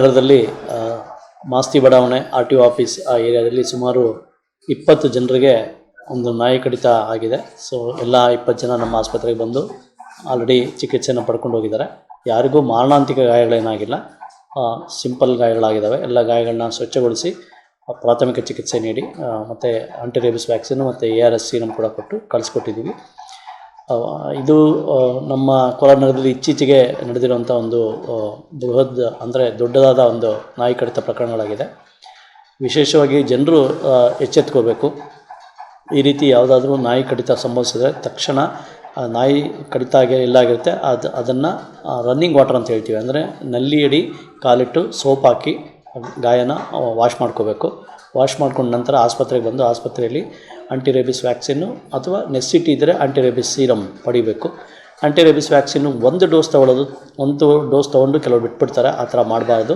ನಗರದಲ್ಲಿ ಮಾಸ್ತಿ ಬಡಾವಣೆ R T O office ಆ ಏರಿಯಾದಲ್ಲಿ ಸುಮಾರು ಇಪ್ಪತ್ತು ಜನರಿಗೆ ಒಂದು ನಾಯಿ ಕಡಿತ ಆಗಿದೆ. ಸೊ, ಎಲ್ಲ ಇಪ್ಪತ್ತು ಜನ ನಮ್ಮ ಆಸ್ಪತ್ರೆಗೆ ಬಂದು ಆಲ್ರೆಡಿ ಚಿಕಿತ್ಸೆಯನ್ನು ಪಡ್ಕೊಂಡು ಹೋಗಿದ್ದಾರೆ. ಯಾರಿಗೂ ಮಾರಣಾಂತಿಕ ಗಾಯಗಳೇನಾಗಿಲ್ಲ. ಸಿಂಪಲ್ ಗಾಯಗಳಾಗಿದ್ದಾವೆ. ಎಲ್ಲ ಗಾಯಗಳನ್ನ ಸ್ವಚ್ಛಗೊಳಿಸಿ ಪ್ರಾಥಮಿಕ ಚಿಕಿತ್ಸೆ ನೀಡಿ ಮತ್ತು ಆಂಟಿ ರೇಬಿಸ್ ವ್ಯಾಕ್ಸಿನ್ ಮತ್ತು ಎ ಆರ್ ಎಸ್ ಸಿನ ಕೂಡ ಕೊಟ್ಟು ಕಳಿಸ್ಕೊಟ್ಟಿದ್ದೀವಿ. ಇದು ನಮ್ಮ ಕೋಲಾರ ನಗರದಲ್ಲಿ ಇತ್ತೀಚೆಗೆ ನಡೆದಿರುವಂಥ ಒಂದು ಬೃಹದ್, ಅಂದರೆ ದೊಡ್ಡದಾದ ಒಂದು ನಾಯಿ ಕಡಿತ ಪ್ರಕರಣಗಳಾಗಿದೆ. ವಿಶೇಷವಾಗಿ ಜನರು ಎಚ್ಚೆತ್ಕೋಬೇಕು. ಈ ರೀತಿ ಯಾವುದಾದ್ರೂ ನಾಯಿ ಕಡಿತ ಸಂಭವಿಸಿದ್ರೆ ತಕ್ಷಣ ನಾಯಿ ಕಡಿತ ಆಗಿ ಇಲ್ಲಾಗಿರುತ್ತೆ ಅದು, ಅದನ್ನು ರನ್ನಿಂಗ್ ವಾಟರ್ ಅಂತ ಹೇಳ್ತೀವಿ. ಅಂದರೆ ನಲ್ಲಿಯಡಿ ಕಾಲಿಟ್ಟು ಸೋಪ್ ಹಾಕಿ ಗಾಯನ ವಾಶ್ ಮಾಡ್ಕೋಬೇಕು. ವಾಶ್ ಮಾಡ್ಕೊಂಡ ನಂತರ ಆಸ್ಪತ್ರೆಗೆ ಬಂದು ಆಸ್ಪತ್ರೆಯಲ್ಲಿ ಆಂಟಿ ರೇಬಿಸ್ ವ್ಯಾಕ್ಸಿನ್ನು ಅಥವಾ ನೆಸ್ಸಿಟಿ ಇದ್ದರೆ ಆಂಟಿ ರೇಬಿಸ್ ಸೀರಮ್ ಪಡಿಬೇಕು. ಆಂಟಿ ರೇಬಿಸ್ ವ್ಯಾಕ್ಸಿನ್ನು ಒಂದು ಡೋಸ್ ತೊಗೊಳ್ಳೋದು, ಒಂದು ಡೋಸ್ ತೊಗೊಂಡು ಕೆಲವರು ಬಿಟ್ಬಿಡ್ತಾರೆ, ಆ ಥರ ಮಾಡಬಾರ್ದು.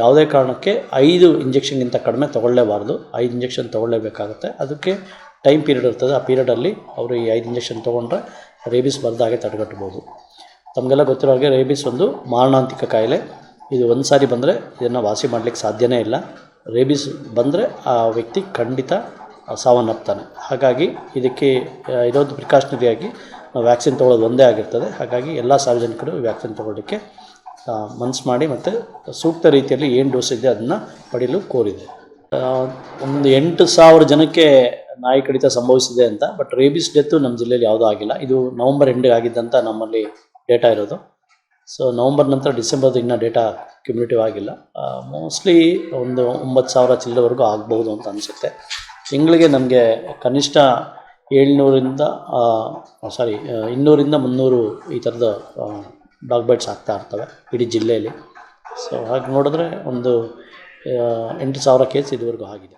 ಯಾವುದೇ ಕಾರಣಕ್ಕೆ ಐದು ಇಂಜೆಕ್ಷನ್ಗಿಂತ ಕಡಿಮೆ ತೊಗೊಳ್ಳೇಬಾರ್ದು. ಐದು ಇಂಜೆಕ್ಷನ್ ತೊಗೊಳ್ಳೇಬೇಕಾಗುತ್ತೆ. ಅದಕ್ಕೆ ಟೈಮ್ ಪೀರಿಯಡ್ ಇರ್ತದೆ. ಆ ಪೀರಿಯಡಲ್ಲಿ ಅವರು ಈ ಐದು ಇಂಜೆಕ್ಷನ್ ತೊಗೊಂಡ್ರೆ ರೇಬಿಸ್ ಬರ್ದಾಗೆ ತಡೆಗಟ್ಬೋದು ತಮಗೆಲ್ಲ ಗೊತ್ತಿರೋ ಹಾಗೆ ರೇಬಿಸ್ ಒಂದು ಮಾರಣಾಂತಿಕ ಕಾಯಿಲೆ. ಇದು ಒಂದು ಸಾರಿ ಬಂದರೆ ಇದನ್ನು ವಾಸಿ ಮಾಡಲಿಕ್ಕೆ ಸಾಧ್ಯವೇ ಇಲ್ಲ. ರೇಬಿಸ್ ಬಂದರೆ ಆ ವ್ಯಕ್ತಿ ಖಂಡಿತ ಸಾವನ್ನಪ್ತಾನೆ. ಹಾಗಾಗಿ ಇದಕ್ಕೆ ಇದೊಂದು ಇರೋದು ಪ್ರಿಕಾಷನರಿಯಾಗಿ ನಾವು ವ್ಯಾಕ್ಸಿನ್ ತೊಗೊಳ್ಳೋದು ಒಂದೇ ಆಗಿರ್ತದೆ. ಹಾಗಾಗಿ ಎಲ್ಲ ಸಾರ್ವಜನಿಕರು ವ್ಯಾಕ್ಸಿನ್ ತೊಗೊಳ್ಳೋಕ್ಕೆ ಮನಸ್ಸು ಮಾಡಿ ಮತ್ತು ಸೂಕ್ತ ರೀತಿಯಲ್ಲಿ ಏನು ಡೋಸ್ ಇದೆ ಅದನ್ನು ಪಡೆಯಲು ಕೋರಿದೆ. ಒಂದು ಎಂಟು ಸಾವಿರ ಜನಕ್ಕೆ ನಾಯಿ ಕಡಿತ ಸಂಭವಿಸಿದೆ ಅಂತ, ಬಟ್ ರೇಬಿಸ್ ಡೆತ್ತು ನಮ್ಮ ಜಿಲ್ಲೆಯಲ್ಲಿ ಯಾವುದೂ ಆಗಿಲ್ಲ. ಇದು ನವಂಬರ್ ಎಂಡಿಗೆ ಆಗಿದ್ದಂಥ ನಮ್ಮಲ್ಲಿ ಡೇಟಾ ಇರೋದು. ಸೊ ನವಂಬರ್ ನಂತರ ಡಿಸೆಂಬರ್ದು ಇನ್ನೂ ಡೇಟಾ ಕ್ಯುಮ್ಯುಲೇಟಿವ್ ಆಗಿಲ್ಲ. ಮೋಸ್ಟ್ಲಿ ಒಂದು ಒಂಬತ್ತು ಸಾವಿರ ಚಿಲ್ಲವರೆಗೂ ಆಗ್ಬೋದು ಅಂತ ಅನಿಸುತ್ತೆ. ತಿಂಗಳಿಗೆ ನಮಗೆ ಕನಿಷ್ಠ ಏಳ್ನೂರಿಂದ ಸಾರಿ ಇನ್ನೂರಿಂದ ಮುನ್ನೂರು ಈ ಥರದ ಡಾಗ್ ಬೈಟ್ಸ್ ಆಗ್ತಾ ಇರ್ತವೆ ಇಡೀ ಜಿಲ್ಲೆಯಲ್ಲಿ. ಸೊ ಹಾಗೆ ನೋಡಿದ್ರೆ ಒಂದು ಎಂಟು ಸಾವಿರ ಕೇಸ್ ಇದುವರೆಗೂ ಆಗಿದೆ.